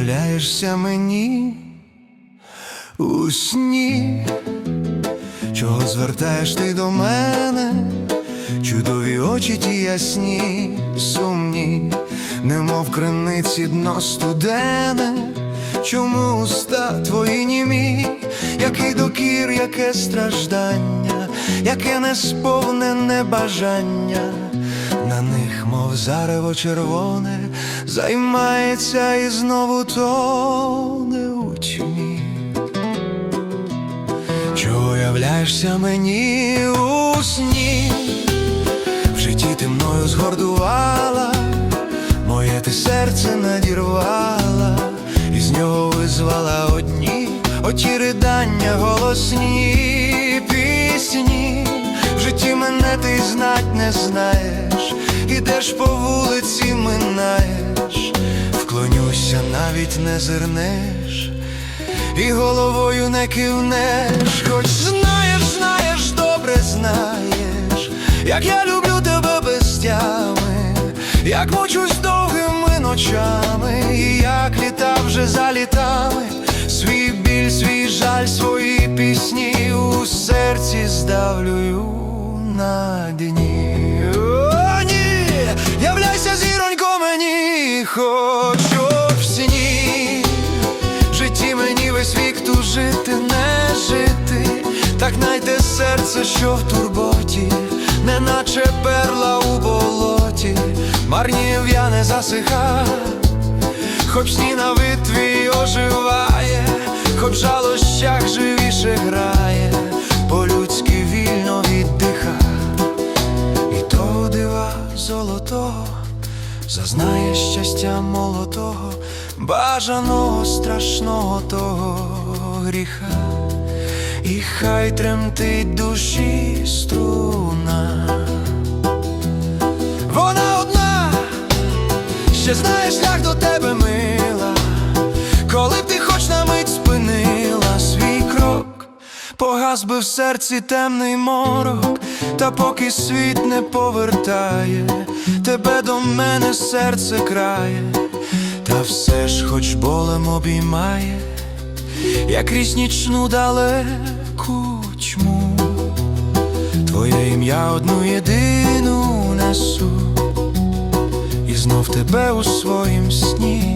являєшся мені у сні, чого звертаєш ти до мене, чудові очі ті ясні, сумні, немов криниці дно студене, чому уста твої німі, який докір, яке страждання, яке несповнене бажання. На них, мов зарево червоне, займається і знову тоне у тьмі. Чого являєшся мені у сні? В житті ти мною згордувала, моє ти серце надірвала, і з нього визвала одні оті ридання голосні пісні. В житті мене ти знать не знаєш, ідеш по вулиці, минаєш, вклонюся, навіть не зирнеш і головою не кивнеш, хоч знаєш, знаєш, добре знаєш, як я люблю тебе без тями, як мучусь довгими ночами, і як літа вже за літами, свій біль, свій жаль, свої серце, що в турботі, неначе перла у болоті, марні в'яне засиха, хоч сні на витві оживає, хоч жалощах живіше грає, по-людськи вільно віддиха, і того дива золотого зазнає щастя молотого, бажаного страшного того гріха, і хай тремтить душі струна. Вона одна, ще знає шлях до тебе мила, коли б ти хоч на мить спинила свій крок, погас би в серці темний морок, та поки світ не повертає, тебе до мене серце крає, та все ж хоч болем обіймає, як крізь нічну далеку тьму, твоє ім'я одну єдину несу, і знов тебе у своїм сні